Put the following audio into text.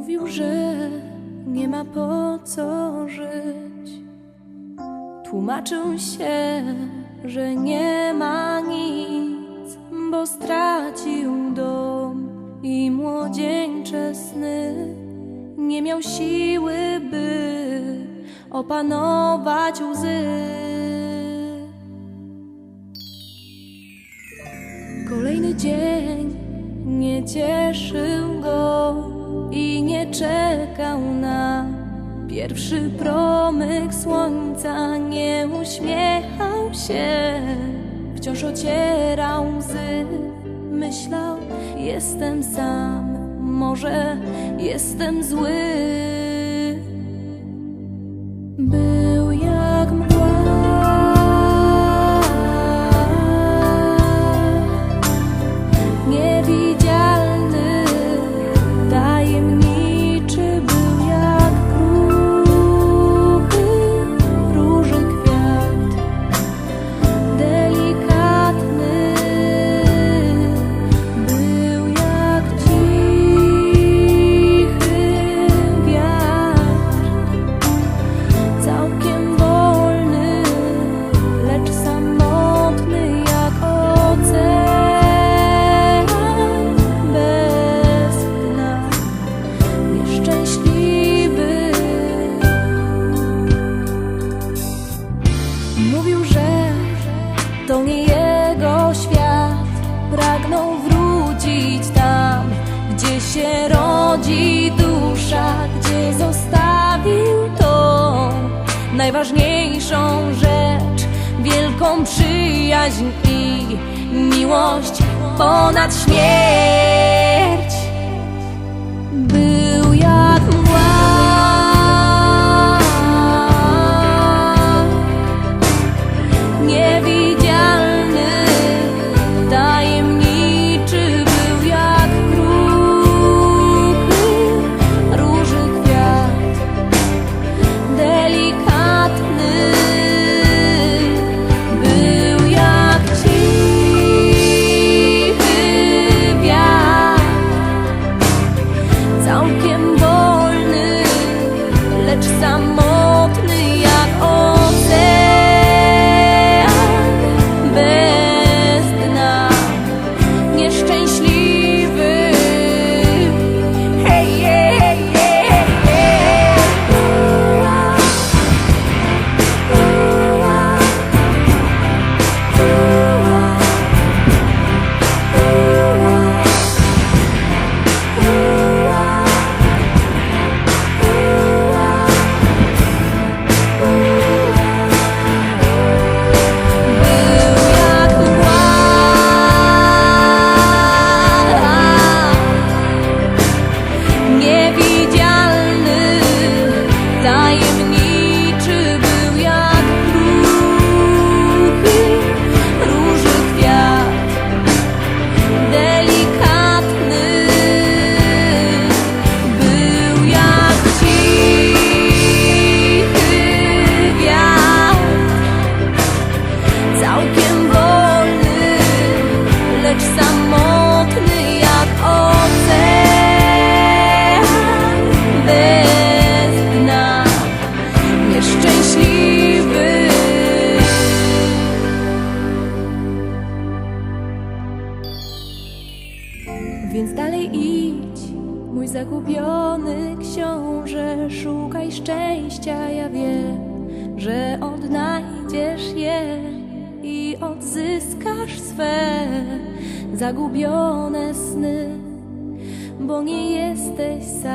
Mówił, że nie ma po co żyć. Tłumaczył się, że nie ma nic, bo stracił dom i młodzieńcze sny. Nie miał siły, by opanować łzy. Kolejny dzień nie cieszył go czekał na pierwszy promyk słońca. Nie uśmiechał się, wciąż ocierał łzy. Myślał, jestem sam, może jestem zły. Najważniejszą rzecz, wielką przyjaźń i miłość ponad śmierć. Samotny jak ocean bez dna, nieszczęśliwy. Nieszczęśliwy. Więc dalej idź, mój zagubiony książę, szukaj szczęścia, ja wiem, że odnajdziesz je i odzyskasz swe zagubione sny, bo nie jesteś sam.